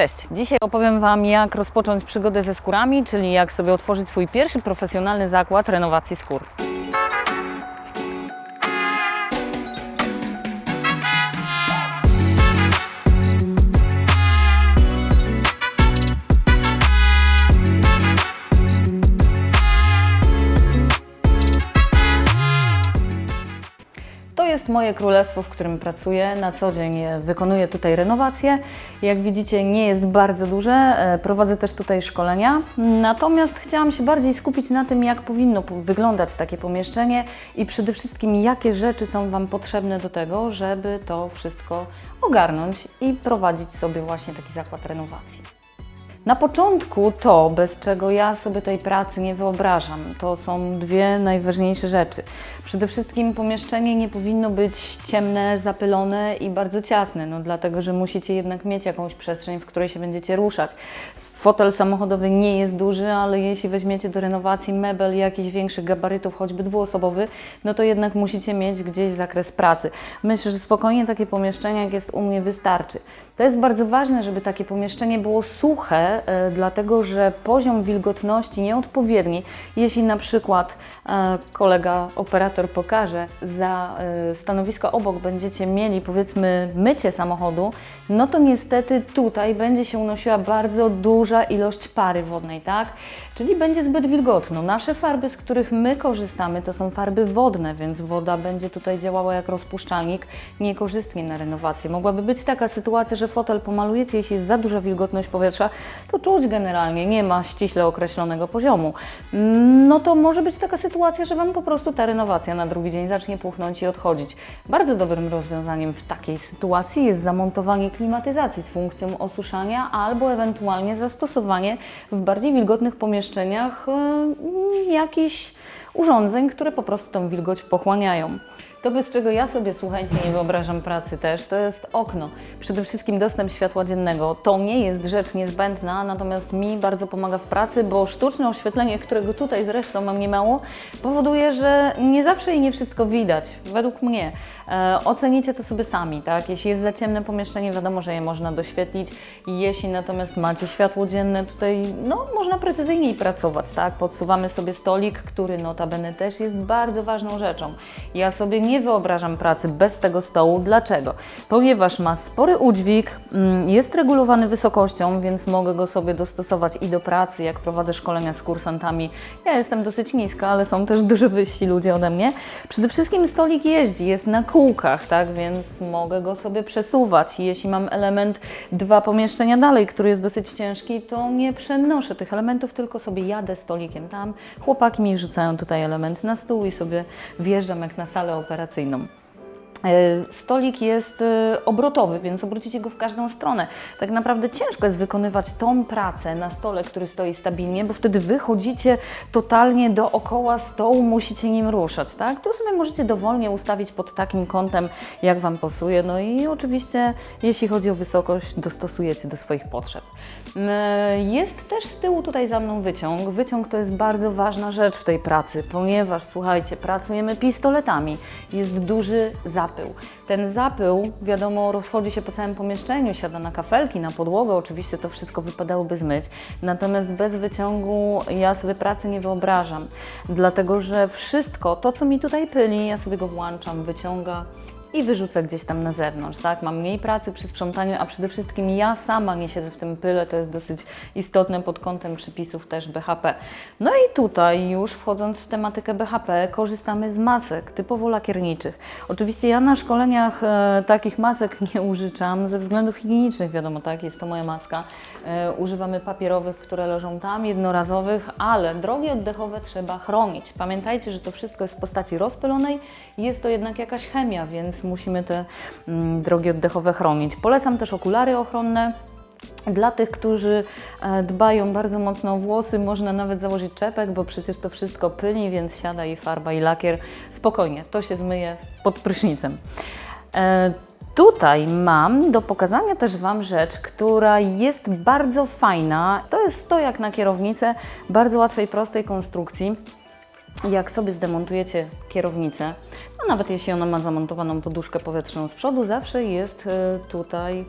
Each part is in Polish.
Cześć! Dzisiaj opowiem Wam, jak rozpocząć przygodę ze skórami, czyli jak sobie otworzyć swój pierwszy profesjonalny zakład renowacji skór. Moje królestwo, w którym pracuję. Na co dzień wykonuję tutaj renowacje. Jak widzicie, nie jest bardzo duże. E, Prowadzę też tutaj szkolenia. Natomiast chciałam się bardziej skupić na tym, jak powinno po- wyglądać takie pomieszczenie i przede wszystkim, jakie rzeczy są Wam potrzebne do tego, żeby to wszystko ogarnąć i prowadzić sobie właśnie taki zakład renowacji. Na początku to, bez czego ja sobie tej pracy nie wyobrażam, to są dwie najważniejsze rzeczy. Przede wszystkim pomieszczenie nie powinno być ciemne, zapylone i bardzo ciasne, no dlatego, że musicie jednak mieć jakąś przestrzeń, w której się będziecie ruszać. Fotel samochodowy nie jest duży, ale jeśli weźmiecie do renowacji mebel jakichś większych gabarytów, choćby dwuosobowy, no to jednak musicie mieć gdzieś zakres pracy. Myślę, że spokojnie takie pomieszczenie, jak jest u mnie, wystarczy. To jest bardzo ważne, żeby takie pomieszczenie było suche, e, dlatego że poziom wilgotności nieodpowiedni, jeśli na przykład e, kolega operator pokaże, za e, stanowisko obok będziecie mieli powiedzmy mycie samochodu, no to niestety tutaj będzie się unosiła bardzo duża ilość pary wodnej, tak? Czyli będzie zbyt wilgotno. Nasze farby, z których my korzystamy, to są farby wodne, więc woda będzie tutaj działała jak rozpuszczalnik, niekorzystnie na renowację. Mogłaby być taka sytuacja, że fotel pomalujecie, jeśli jest za duża wilgotność powietrza, to czuć generalnie, nie ma ściśle określonego poziomu. No to może być taka sytuacja, że Wam po prostu ta renowacja na drugi dzień zacznie puchnąć i odchodzić. Bardzo dobrym rozwiązaniem w takiej sytuacji jest zamontowanie klimatyzacji z funkcją osuszania albo ewentualnie zastosowanie w bardziej wilgotnych pomieszczeniach e, jakichś urządzeń, które po prostu tą wilgoć pochłaniają. To, bez czego ja sobie, słuchajcie, nie wyobrażam pracy też, to jest okno. Przede wszystkim dostęp światła dziennego. To nie jest rzecz niezbędna, natomiast mi bardzo pomaga w pracy, bo sztuczne oświetlenie, którego tutaj zresztą mam niemało, powoduje, że nie zawsze i nie wszystko widać, według mnie. E, ocenicie to sobie sami, tak? Jeśli jest za ciemne pomieszczenie, wiadomo, że je można doświetlić. Jeśli natomiast macie światło dzienne, tutaj no, można precyzyjniej pracować, tak? Podsuwamy sobie stolik, który notabene też jest bardzo ważną rzeczą. Ja sobie nie wyobrażam pracy bez tego stołu. Dlaczego? Ponieważ ma spory udźwig, mm, jest regulowany wysokością, więc mogę go sobie dostosować i do pracy, jak prowadzę szkolenia z kursantami. Ja jestem dosyć niska, ale są też dużo wyżsi ludzie ode mnie. Przede wszystkim stolik jeździ, jest na tak, więc mogę go sobie przesuwać. Jeśli mam element dwa pomieszczenia dalej, który jest dosyć ciężki, to nie przenoszę tych elementów, tylko sobie jadę stolikiem tam. Chłopaki mi rzucają tutaj element na stół i sobie wjeżdżam jak na salę operacyjną. E, Stolik jest e, obrotowy, więc obrócicie go w każdą stronę. Tak naprawdę ciężko jest wykonywać tą pracę na stole, który stoi stabilnie, bo wtedy wychodzicie totalnie dookoła stołu, musicie nim ruszać, tak? Tu sobie możecie dowolnie ustawić pod takim kątem, jak Wam pasuje. No i oczywiście, jeśli chodzi o wysokość, dostosujecie do swoich potrzeb. E, Jest też z tyłu tutaj za mną wyciąg. Wyciąg to jest bardzo ważna rzecz w tej pracy, ponieważ słuchajcie, pracujemy pistoletami. Jest duży zapył. Ten zapył, wiadomo, rozchodzi się po całym pomieszczeniu, siada na kafelki, na podłogę. Oczywiście to wszystko wypadałoby zmyć. Natomiast bez wyciągu ja sobie pracy nie wyobrażam, dlatego że wszystko, to co mi tutaj pyli, ja sobie go włączam, wyciąga i wyrzucę gdzieś tam na zewnątrz, tak? Mam mniej pracy przy sprzątaniu, a przede wszystkim ja sama nie siedzę w tym pyle, to jest dosyć istotne pod kątem przepisów też BHP. No i tutaj już wchodząc w tematykę BHP, korzystamy z masek typowo lakierniczych. Oczywiście ja na szkoleniach e, takich masek nie użyczam ze względów higienicznych, wiadomo, tak, jest to moja maska. E, używamy papierowych, które leżą tam, jednorazowych, ale drogi oddechowe trzeba chronić. Pamiętajcie, że to wszystko jest w postaci rozpylonej, jest to jednak jakaś chemia, więc musimy te mm, drogi oddechowe chronić. Polecam też okulary ochronne. Dla tych, którzy e, dbają bardzo mocno o włosy, można nawet założyć czepek, bo przecież to wszystko pyli, więc siada i farba, i lakier. Spokojnie, to się zmyje pod prysznicem. E, Tutaj mam do pokazania też Wam rzecz, która jest bardzo fajna. To jest stojak na kierownicę, bardzo łatwej, prostej konstrukcji. Jak sobie zdemontujecie kierownicę, no nawet jeśli ona ma zamontowaną poduszkę powietrzną z przodu, zawsze jest e, tutaj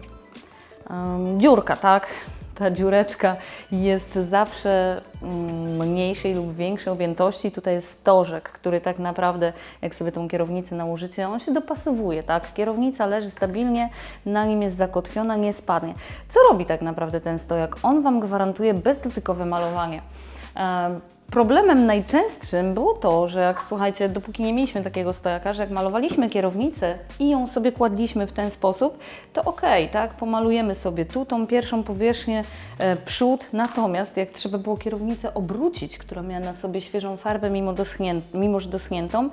em, dziurka, tak? Ta dziureczka jest zawsze mm, mniejszej lub większej objętości. Tutaj jest stożek, który tak naprawdę, jak sobie tą kierownicę nałożycie, on się dopasowuje, tak? Kierownica leży stabilnie, na nim jest zakotwiona, nie spadnie. Co robi tak naprawdę ten stojak? On Wam gwarantuje bezdotykowe malowanie. Em, Problemem najczęstszym było to, że jak słuchajcie, dopóki nie mieliśmy takiego stojaka, że jak malowaliśmy kierownicę i ją sobie kładliśmy w ten sposób, to okej, tak, pomalujemy sobie tu tą pierwszą powierzchnię, e, przód, natomiast jak trzeba było kierownicę obrócić, która miała na sobie świeżą farbę, mimo, doschnię, mimo że doschniętą,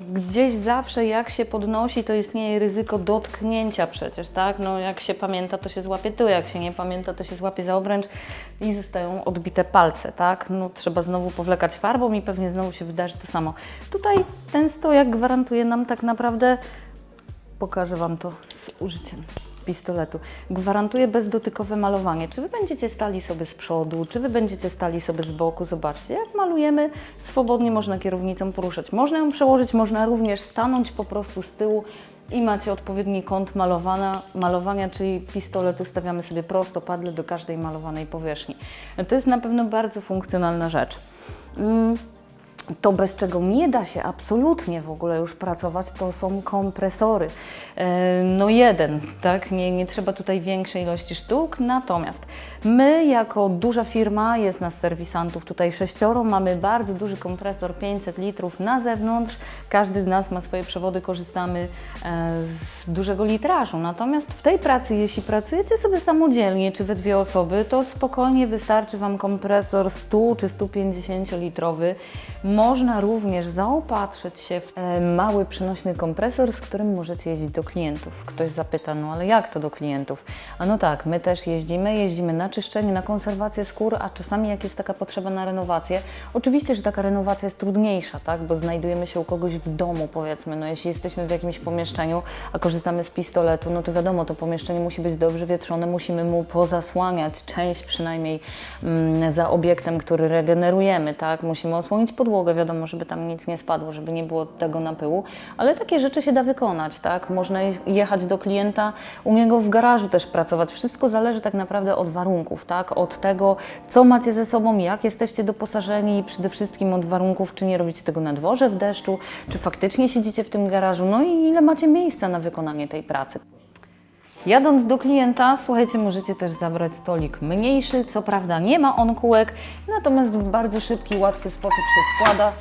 gdzieś zawsze jak się podnosi, to istnieje ryzyko dotknięcia przecież, tak, no jak się pamięta, to się złapie tu, jak się nie pamięta, to się złapie za obręcz i zostają odbite palce, tak, no trzeba znowu powlekać farbą i pewnie znowu się wydarzy to samo. Tutaj ten stojak gwarantuje nam tak naprawdę, pokażę Wam to z użyciem pistoletu, gwarantuje bezdotykowe malowanie. Czy Wy będziecie stali sobie z przodu, czy Wy będziecie stali sobie z boku, zobaczcie, jak malujemy, swobodnie można kierownicą poruszać. Można ją przełożyć, można również stanąć po prostu z tyłu i macie odpowiedni kąt malowania, malowania, czyli pistolet ustawiamy sobie prostopadle do każdej malowanej powierzchni. To jest na pewno bardzo funkcjonalna rzecz. To bez czego nie da się absolutnie w ogóle już pracować, to są kompresory. E, No jeden, tak? Nie, nie trzeba tutaj większej ilości sztuk, natomiast my jako duża firma, jest nas serwisantów tutaj sześcioro, mamy bardzo duży kompresor 500 litrów na zewnątrz, każdy z nas ma swoje przewody, korzystamy e, z dużego litrażu, natomiast w tej pracy, jeśli pracujecie sobie samodzielnie, czy we dwie osoby, to spokojnie wystarczy Wam kompresor 100 czy 150 litrowy. Można również zaopatrzyć się w e, mały przenośny kompresor, z którym możecie jeździć do klientów. Ktoś zapyta, no ale jak to do klientów? A no tak, my też jeździmy, jeździmy na czyszczenie, na konserwację skór, a czasami jak jest taka potrzeba na renowację, oczywiście, że taka renowacja jest trudniejsza, tak, bo znajdujemy się u kogoś w domu, powiedzmy, no jeśli jesteśmy w jakimś pomieszczeniu, a korzystamy z pistoletu, no to wiadomo, to pomieszczenie musi być dobrze wietrzone, musimy mu pozasłaniać część przynajmniej mm, za obiektem, który regenerujemy, tak, musimy osłonić podłogę, wiadomo, żeby tam nic nie spadło, żeby nie było tego napyłu, ale takie rzeczy się da wykonać, tak, można je- jechać do klienta, u niego w garażu też pracować, wszystko zależy tak naprawdę od warunków, tak, od tego, co macie ze sobą, jak jesteście doposażeni i przede wszystkim od warunków, czy nie robicie tego na dworze w deszczu, czy faktycznie siedzicie w tym garażu, no i ile macie miejsca na wykonanie tej pracy. Jadąc do klienta, słuchajcie, możecie też zabrać stolik mniejszy, co prawda nie ma on kółek, natomiast w bardzo szybki, łatwy sposób się składa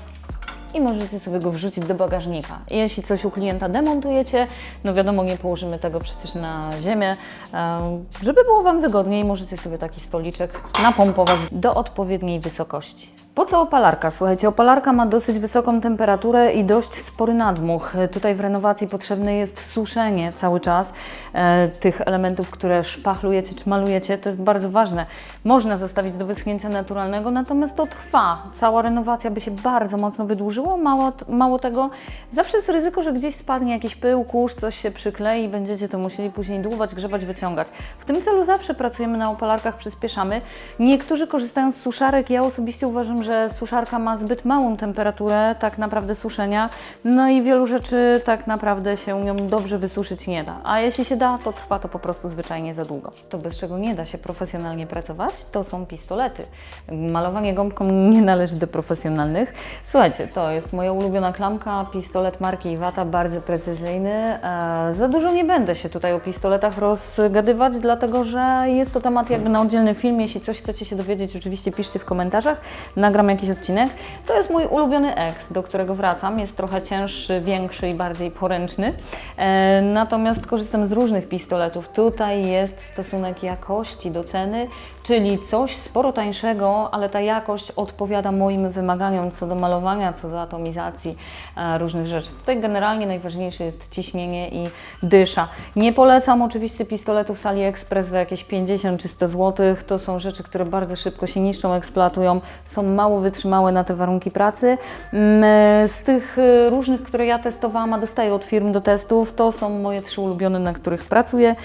i możecie sobie go wrzucić do bagażnika. Jeśli coś u klienta demontujecie, no wiadomo, nie położymy tego przecież na ziemię, em, żeby było Wam wygodniej, możecie sobie taki stoliczek napompować do odpowiedniej wysokości. Po co opalarka? Słuchajcie, opalarka ma dosyć wysoką temperaturę i dość spory nadmuch. Tutaj w renowacji potrzebne jest suszenie cały czas e, tych elementów, które szpachlujecie czy malujecie. To jest bardzo ważne. Można zostawić do wyschnięcia naturalnego, natomiast to trwa. Cała renowacja by się bardzo mocno Mało, mało tego, zawsze jest ryzyko, że gdzieś spadnie jakiś pył, kurz, coś się przyklei i będziecie to musieli później dłubać, grzebać, wyciągać. W tym celu zawsze pracujemy na opalarkach, przyspieszamy. Niektórzy korzystają z suszarek. Ja osobiście uważam, że suszarka ma zbyt małą temperaturę tak naprawdę suszenia, no i wielu rzeczy tak naprawdę się nią dobrze wysuszyć nie da. A jeśli się da, to trwa to po prostu zwyczajnie za długo. To bez czego nie da się profesjonalnie pracować, to są pistolety. Malowanie gąbką nie należy do profesjonalnych. Słuchajcie, to jest moja ulubiona klamka, pistolet marki Iwata, bardzo precyzyjny. E, za dużo nie będę się tutaj o pistoletach rozgadywać, dlatego że jest to temat jakby na oddzielny film. Jeśli coś chcecie się dowiedzieć, oczywiście piszcie w komentarzach, nagram jakiś odcinek. To jest mój ulubiony X, do którego wracam. Jest trochę cięższy, większy i bardziej poręczny. E, natomiast korzystam z różnych pistoletów. Tutaj jest stosunek jakości do ceny, czyli coś sporo tańszego, ale ta jakość odpowiada moim wymaganiom co do malowania, co do atomizacji e, różnych rzeczy. Tutaj generalnie najważniejsze jest ciśnienie i dysza. Nie polecam oczywiście pistoletów z AliExpress za jakieś 50 czy 100 zł. To są rzeczy, które bardzo szybko się niszczą, eksploatują, są mało wytrzymałe na te warunki pracy. Mm, e, Z tych e, różnych, które ja testowałam, a dostaję od firm do testów, to są moje trzy ulubione, na których pracuję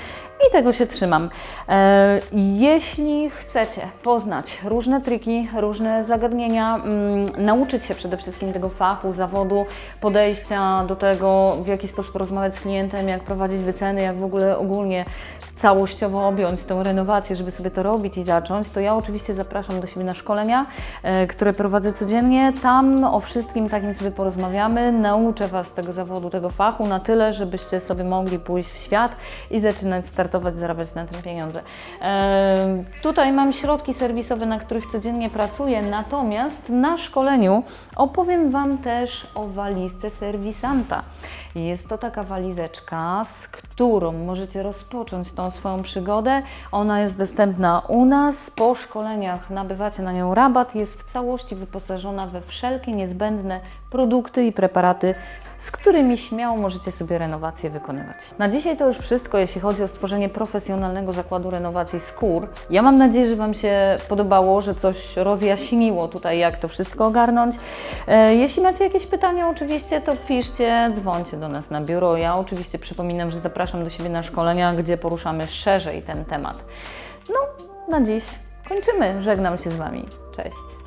i tego się trzymam. E, Jeśli chcecie poznać różne triki, różne zagadnienia, mm, nauczyć się przede wszystkim tego fachu, zawodu, podejścia do tego, w jaki sposób rozmawiać z klientem, jak prowadzić wyceny, jak w ogóle ogólnie całościowo objąć tą renowację, żeby sobie to robić i zacząć, to ja oczywiście zapraszam do siebie na szkolenia, e, które prowadzę codziennie. Tam o wszystkim takim sobie porozmawiamy. Nauczę Was tego zawodu, tego fachu na tyle, żebyście sobie mogli pójść w świat i zaczynać startować, zarabiać na tym pieniądze. E, Tutaj mam środki serwisowe, na których codziennie pracuję, natomiast na szkoleniu opowiem Wam też o walizce serwisanta. Jest to taka walizeczka, z którą możecie rozpocząć tą swoją przygodę. Ona jest dostępna u nas. Po szkoleniach nabywacie na nią rabat. Jest w całości wyposażona we wszelkie niezbędne produkty i preparaty, z którymi śmiało możecie sobie renowację wykonywać. Na dzisiaj to już wszystko, jeśli chodzi o stworzenie profesjonalnego zakładu renowacji skór. Ja mam nadzieję, że Wam się podobało, że coś rozjaśniło tutaj, jak to wszystko ogarnąć. E, Jeśli macie jakieś pytania, oczywiście, to piszcie, dzwońcie do nas na biuro. Ja oczywiście przypominam, że zapraszam do siebie na szkolenia, gdzie poruszamy szerzej ten temat. No, na dziś kończymy. Żegnam się z Wami. Cześć.